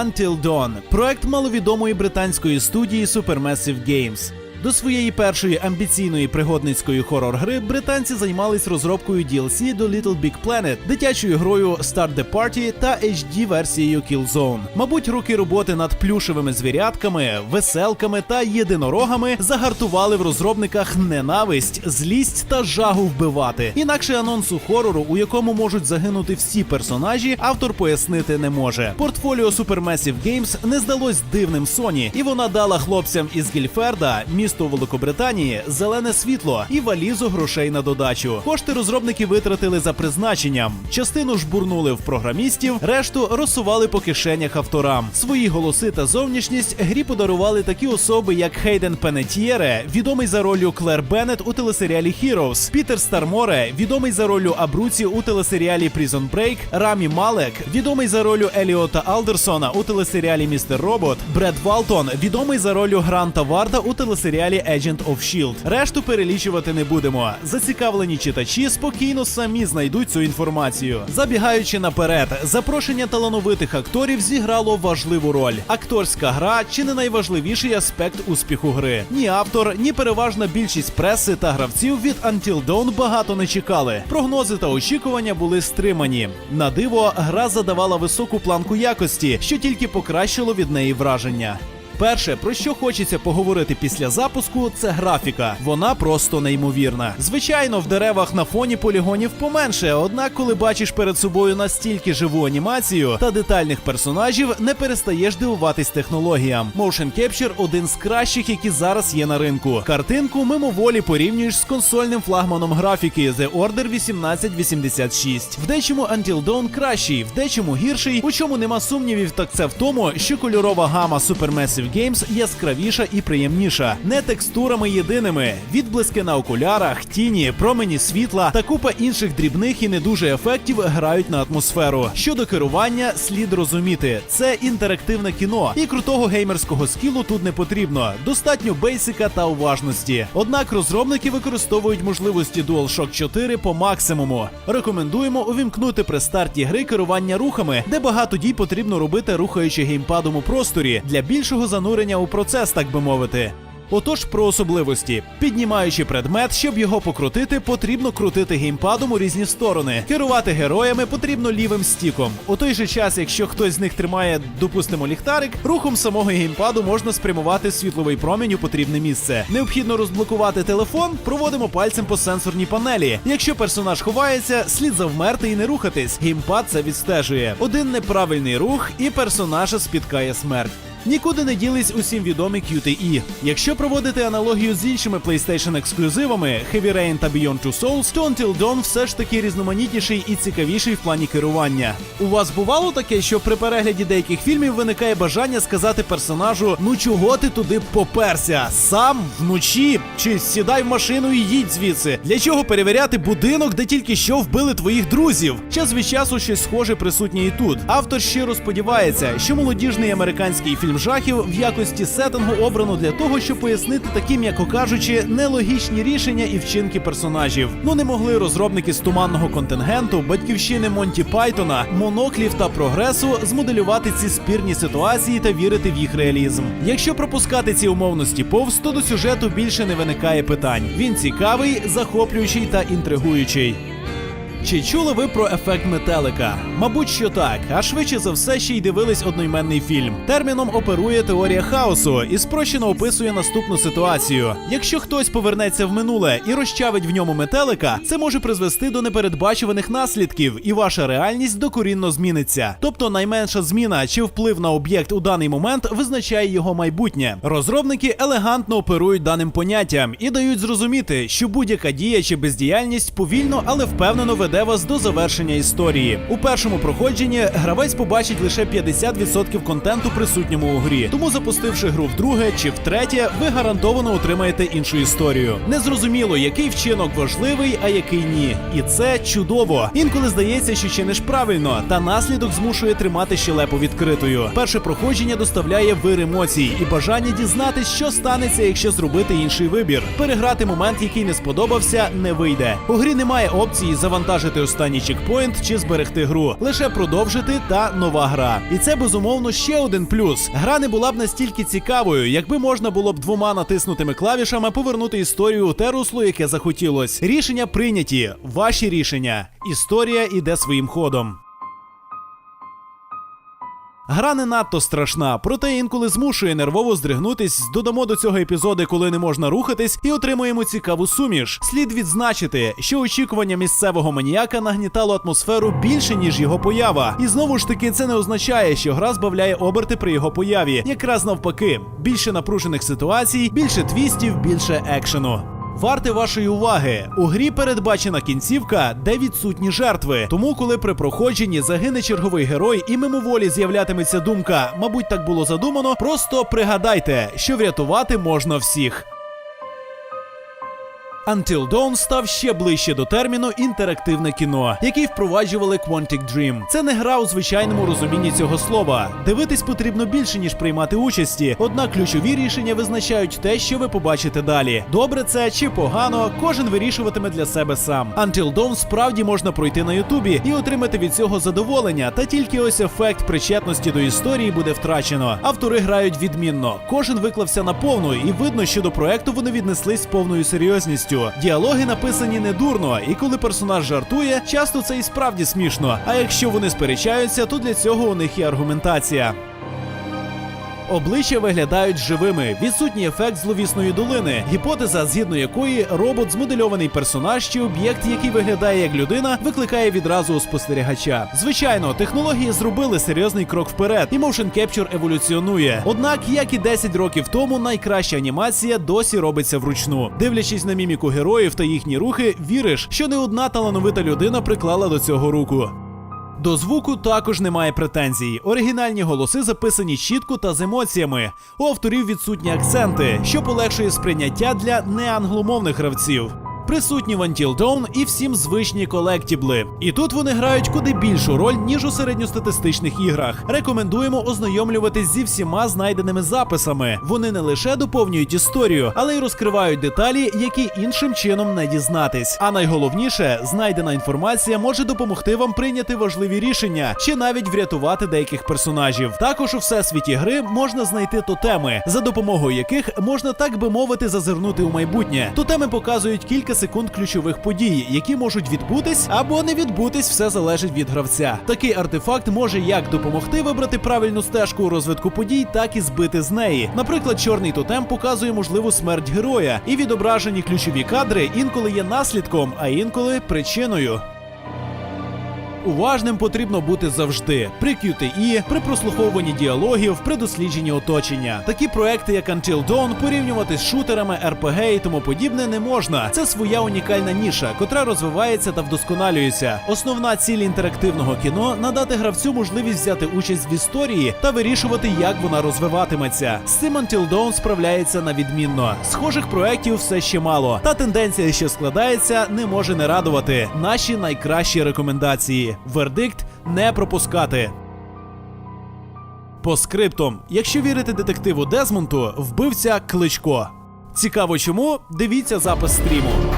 Until Dawn – проект маловідомої британської студії Supermassive Games. До своєї першої амбіційної пригодницької хорор-гри британці займались розробкою DLC до Little Big Planet, дитячою грою Start the Party та HD версією Killzone. Мабуть, роки роботи над плюшевими звірятками, веселками та єдинорогами загартували в розробниках ненависть, злість та жагу вбивати. Інакше анонсу хорору, у якому можуть загинути всі персонажі, автор пояснити не може. Портфоліо Supermassive Games не здалось дивним Sony, і вона дала хлопцям із Гільферда, місто Великобританії, зелене світло і валізу грошей на додачу. Кошти розробники витратили за призначенням. Частину ж бурнули в програмістів, решту розсували по кишенях авторам. Свої голоси та зовнішність грі подарували такі особи, як Хейден Пенетьєре, відомий за ролью Клер Беннет у телесеріалі Heroes, Пітер Старморе, відомий за ролью Абруці у телесеріалі Prison Break, Рамі Малек, відомий за ролью Еліота Алдерсона у телесеріалі Містер Робот, Бред Валтон, відомий за ролью Гранта Варда у телесеріалі Agent of S.H.I.E.L.D. Решту перелічувати не будемо. Зацікавлені читачі спокійно самі знайдуть цю інформацію. Забігаючи наперед, запрошення талановитих акторів зіграло важливу роль. Акторська гра чи не найважливіший аспект успіху гри. Ні автор, ні переважна більшість преси та гравців від Until Dawn багато не чекали. Прогнози та очікування були стримані. На диво, гра задавала високу планку якості, що тільки покращило від неї враження. Перше, про що хочеться поговорити після запуску, це графіка. Вона просто неймовірна. Звичайно, в деревах на фоні полігонів поменше, однак, коли бачиш перед собою настільки живу анімацію та детальних персонажів, не перестаєш дивуватись технологіям. Motion Capture – один з кращих, які зараз є на ринку. Картинку мимоволі порівнюєш з консольним флагманом графіки The Order 1886. В дечому Until Dawn кращий, в дечому гірший. У чому нема сумнівів, так це в тому, що кольорова гама Supermassive Games яскравіша і приємніша, не текстурами єдиними, відблиски на окулярах, тіні, промені світла та купа інших дрібних і не дуже ефектів грають на атмосферу. Щодо керування, слід розуміти, це інтерактивне кіно, і крутого геймерського скілу тут не потрібно. Достатньо бейсика та уважності. Однак розробники використовують можливості DualShock 4 по максимуму. Рекомендуємо увімкнути при старті гри керування рухами, де багато дій потрібно робити, рухаючи геймпадом у просторі для більшого занурення у процес, так би мовити. Отож, про особливості. Піднімаючи предмет, щоб його покрутити, потрібно крутити геймпадом у різні сторони. Керувати героями потрібно лівим стіком. У той же час, якщо хтось з них тримає, допустимо, ліхтарик, рухом самого геймпаду можна спрямувати світловий промінь у потрібне місце. Необхідно розблокувати телефон, проводимо пальцем по сенсорній панелі. Якщо персонаж ховається, слід завмерти і не рухатись. Геймпад це відстежує. Один неправильний рух, і персонажа спіткає смерть. Нікуди не ділись усім відомі QTE. Якщо проводити аналогію з іншими PlayStation ексклюзивами Heavy Rain та Beyond Two Souls, то Until Dawn все ж таки різноманітніший і цікавіший в плані керування. У вас бувало таке, що при перегляді деяких фільмів виникає бажання сказати персонажу: ну чого ти туди поперся? Сам вночі чи сідай в машину і їдь звідси. Для чого перевіряти будинок, де тільки що вбили твоїх друзів? Час від часу щось схоже присутнє і тут. Автор щиро сподівається, що молодіжний американський фільм жахів в якості сеттингу обрано для того, щоб пояснити такі, м'яко кажучи, нелогічні рішення і вчинки персонажів. Ну не могли розробники з туманного контингенту, батьківщини Монті Пайтона, моноклів та прогресу змоделювати ці спірні ситуації та вірити в їх реалізм. Якщо пропускати ці умовності повз, то до сюжету більше не виникає питань. Він цікавий, захоплюючий та інтригуючий. Чи чули ви про ефект метелика? Мабуть, що так, а швидше за все ще й дивились одноіменний фільм. Терміном оперує теорія хаосу і спрощено описує наступну ситуацію: якщо хтось повернеться в минуле і розчавить в ньому метелика, це може призвести до непередбачуваних наслідків, і ваша реальність докорінно зміниться. Тобто найменша зміна чи вплив на об'єкт у даний момент визначає його майбутнє. Розробники елегантно оперують даним поняттям і дають зрозуміти, що будь-яка дія чи бездіяльність повільно, але впевнено веде вас до завершення історії. У першому проходженні гравець побачить лише 50% контенту присутньому у грі. Тому, запустивши гру вдруге чи втретє, ви гарантовано отримаєте іншу історію. Незрозуміло, який вчинок важливий, а який ні. І це чудово. Інколи здається, що чиниш правильно, та наслідок змушує тримати щелепу відкритою. Перше проходження доставляє вир емоцій і бажання дізнатись, що станеться, якщо зробити інший вибір. Переграти момент, який не сподобався, не вийде. У грі немає опції завантажити завантажити останній чекпоінт чи зберегти гру, лише продовжити та нова гра. І це безумовно ще один плюс. Гра не була б настільки цікавою, якби можна було б двома натиснутими клавішами повернути історію у те русло, яке захотілось. Рішення прийняті. Ваші рішення. Історія іде своїм ходом. Гра не надто страшна, проте інколи змушує нервово здригнутись. Додамо до цього епізоди, коли не можна рухатись, і отримуємо цікаву суміш. Слід відзначити, що очікування місцевого маніяка нагнітало атмосферу більше ніж його поява. І знову ж таки, це не означає, що гра збавляє оберти при його появі. Якраз навпаки, більше напружених ситуацій, більше твістів, більше екшену. Варте вашої уваги. У грі передбачена кінцівка, де відсутні жертви. Тому, коли при проходженні загине черговий герой і мимоволі з'являтиметься думка, мабуть, так було задумано. Просто пригадайте, що врятувати можна всіх. Until Dawn став ще ближче до терміну інтерактивне кіно, який впроваджували Quantic Dream. Це не гра у звичайному розумінні цього слова. Дивитись потрібно більше ніж приймати участі. Однак ключові рішення визначають те, що ви побачите далі. Добре це чи погано, кожен вирішуватиме для себе сам. Until Dawn справді можна пройти на Ютубі і отримати від цього задоволення. Та тільки ось ефект причетності до історії буде втрачено. Автори грають відмінно. Кожен виклався на повну, і видно, що до проекту вони віднеслись з повною серйозністю. Діалоги написані недурно, і коли персонаж жартує, часто це і справді смішно. А якщо вони сперечаються, то для цього у них є аргументація. Обличчя виглядають живими, відсутній ефект зловісної долини, гіпотеза, згідно якої робот змодельований персонаж чи об'єкт, який виглядає як людина, викликає відразу у спостерігача. Звичайно, технології зробили серйозний крок вперед, і Motion Capture еволюціонує. Однак, як і 10 років тому, найкраща анімація досі робиться вручну. Дивлячись на міміку героїв та їхні рухи, віриш, що не одна талановита людина приклала до цього руку. До звуку також немає претензій. Оригінальні голоси записані чітко та з емоціями. У авторів відсутні акценти, що полегшує сприйняття для неангломовних гравців. Присутні в Until Dawn і всім звичні колектібли. І тут вони грають куди більшу роль, ніж у середньостатистичних іграх. Рекомендуємо ознайомлюватись зі всіма знайденими записами. Вони не лише доповнюють історію, але й розкривають деталі, які іншим чином не дізнатись. А найголовніше, знайдена інформація може допомогти вам прийняти важливі рішення чи навіть врятувати деяких персонажів. Також у всесвіті гри можна знайти тотеми, за допомогою яких можна так би мовити зазирнути у майбутнє. Тотеми показують кілька секунд ключових подій, які можуть відбутись або не відбутись, все залежить від гравця. Такий артефакт може як допомогти вибрати правильну стежку у розвитку подій, так і збити з неї. Наприклад, чорний тотем показує можливу смерть героя, і відображені ключові кадри інколи є наслідком, а інколи причиною. Уважним потрібно бути завжди при QTE, при прослуховуванні діалогів, при дослідженні оточення. Такі проекти, як Until Dawn, порівнювати з шутерами, RPG і тому подібне не можна. Це своя унікальна ніша, котра розвивається та вдосконалюється. Основна ціль інтерактивного кіно надати гравцю можливість взяти участь в історії та вирішувати, як вона розвиватиметься. З цим Until Dawn справляється на відмінно. Схожих проєктів все ще мало. Та тенденція, що складається, не може не радувати. Наші найкращі рекомендації. Вердикт не пропускати. По скриптум, якщо вірити детективу Дезмонту, вбивця кличко. Цікаво чому? Дивіться запис стріму.